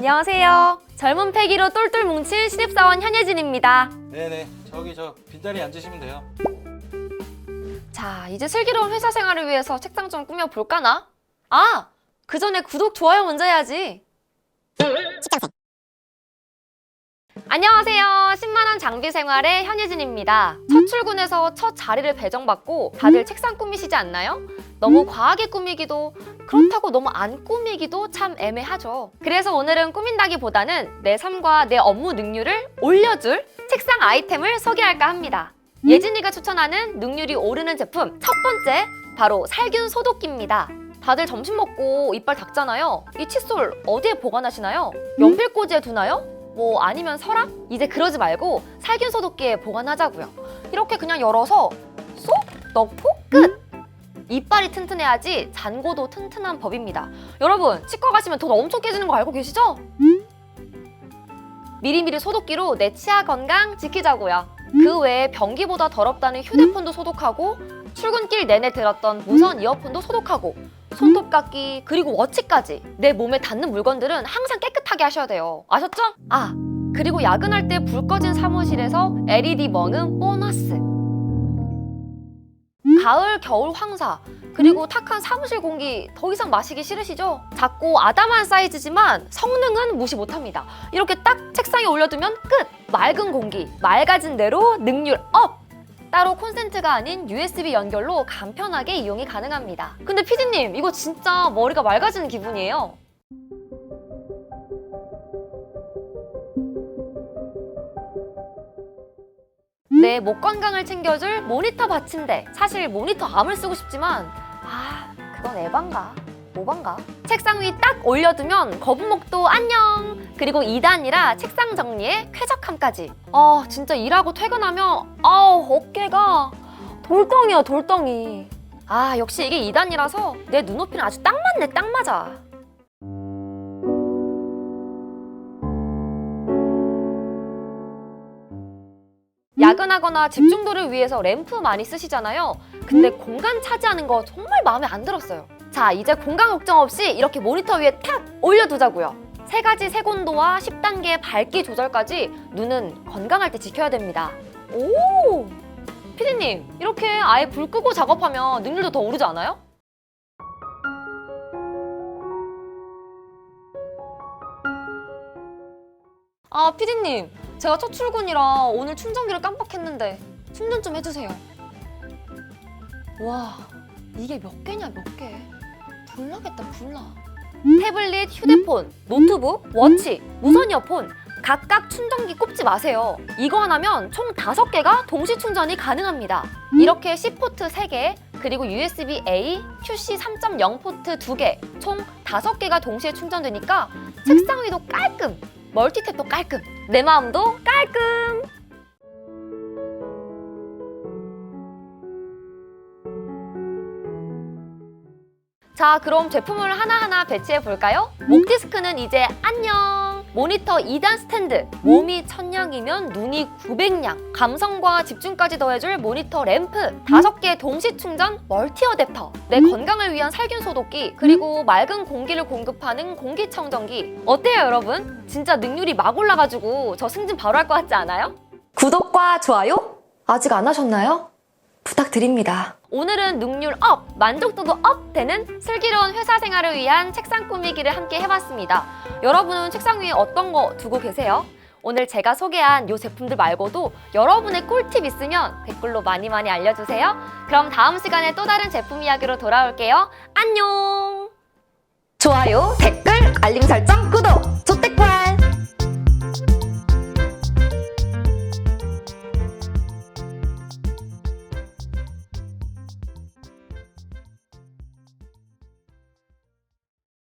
안녕하세요. 젊은 패기로 똘똘 뭉친 신입사원 현예진입니다. 네네 저기 저 빈자리 앉으시면 돼요 자, 이제 슬기로운 회사 생활을 위해서 책상 좀 꾸며 볼까나? 아! 그 전에 구독, 좋아요 먼저 해야지. 안녕하세요. 10만원 장비 생활의 현예진입니다. 첫 출근해서 첫 자리를 배정받고 다들 책상 꾸미시지 않나요? 너무 과하게 꾸미기도 그렇다고 너무 안 꾸미기도 참 애매하죠. 그래서 오늘은 꾸민다기보다는 내 삶과 내 업무 능률을 올려줄 책상 아이템을 소개할까 합니다. 예진이가 추천하는 능률이 오르는 제품 첫 번째 바로 살균 소독기입니다. 다들 점심 먹고 이빨 닦잖아요. 이 칫솔 어디에 보관하시나요? 연필꽂이에 두나요? 뭐 아니면 서랍? 이제 그러지 말고 살균 소독기에 보관하자고요. 이렇게 그냥 열어서 쏙 넣고 끝. 이빨이 튼튼해야지 잔고도 튼튼한 법입니다. 여러분 치과 가시면 돈 엄청 깨지는 거 알고 계시죠? 미리미리 소독기로 내 치아 건강 지키자고요. 그 외에 변기보다 더럽다는 휴대폰도 소독하고 출근길 내내 들었던 무선 이어폰도 소독하고 손톱깎이 그리고 워치까지 내 몸에 닿는 물건들은 항상 깨끗 하게 하셔야 돼요. 아셨죠? 아 그리고 야근할 때 불 꺼진 사무실에서 LED 먹는 보너스. 가을 겨울 황사 그리고 탁한 사무실 공기 더 이상 마시기 싫으시죠? 작고 아담한 사이즈지만 성능은 무시 못합니다. 이렇게 딱 책상에 올려두면 끝! 맑은 공기, 맑아진 대로 능률 업! 따로 콘센트가 아닌 USB 연결로 간편하게 이용이 가능합니다. 근데 피디님, 이거 진짜 머리가 맑아지는 기분이에요. 내 목 건강을 챙겨줄 모니터 받침대. 사실 모니터 암을 쓰고 싶지만, 아, 그건 에반가? 오반가? 책상 위 딱 올려두면 거북목도 안녕! 그리고 2단이라 책상 정리에 쾌적함까지. 아, 진짜 일하고 퇴근하면, 아우, 어깨가 돌덩이야, 돌덩이. 아, 역시 이게 2단이라서 내 눈높이는 아주 딱 맞네, 딱 맞아. 야근하거나 집중도를 위해서 램프 많이 쓰시잖아요. 근데 공간 차지하는 거 정말 마음에 안 들었어요. 자, 이제 공간 걱정 없이 이렇게 모니터 위에 탁 올려두자고요. 세 가지 색온도와 10단계 밝기 조절까지 눈은 건강할 때 지켜야 됩니다. 오! 피디님, 이렇게 아예 불 끄고 작업하면 능률도 더 오르지 않아요? 아, 피디님, 제가 첫 출근이라 오늘 충전기를 깜빡했는데 충전 좀 해주세요. 와, 이게 몇 개냐, 몇 개. 불나겠다, 불나. 태블릿, 휴대폰, 노트북, 워치, 무선 이어폰 각각 충전기 꼽지 마세요. 이거 하나면 총 5개가 동시 충전이 가능합니다. 이렇게 C포트 3개, 그리고 USB-A, QC 3.0 포트 2개, 총 5개가 동시에 충전되니까 책상 위도 깔끔, 멀티탭도 깔끔, 내 마음도 깔끔. 자, 그럼 제품을 하나하나 배치해 볼까요? 목 디스크는 이제 안녕. 모니터 2단 스탠드. 몸이 천냥이면 눈이 900냥. 감성과 집중까지 더해줄 모니터 램프. 다섯 개 동시 충전 멀티 어댑터. 내 건강을 위한 살균 소독기. 그리고 맑은 공기를 공급하는 공기청정기. 어때요, 여러분? 진짜 능률이 막 올라가지고 저 승진 바로 할 것 같지 않아요? 구독과 좋아요 아직 안 하셨나요? 부탁드립니다. 오늘은 능률 업, 만족도도 업 되는 슬기로운 회사 생활을 위한 책상 꾸미기를 함께 해봤습니다. 여러분은 책상 위에 어떤 거 두고 계세요? 오늘 제가 소개한 이 제품들 말고도 여러분의 꿀팁 있으면 댓글로 많이 많이 알려주세요. 그럼 다음 시간에 또 다른 제품 이야기로 돌아올게요. 안녕! 좋아요, 댓글, 알림 설정, 구독!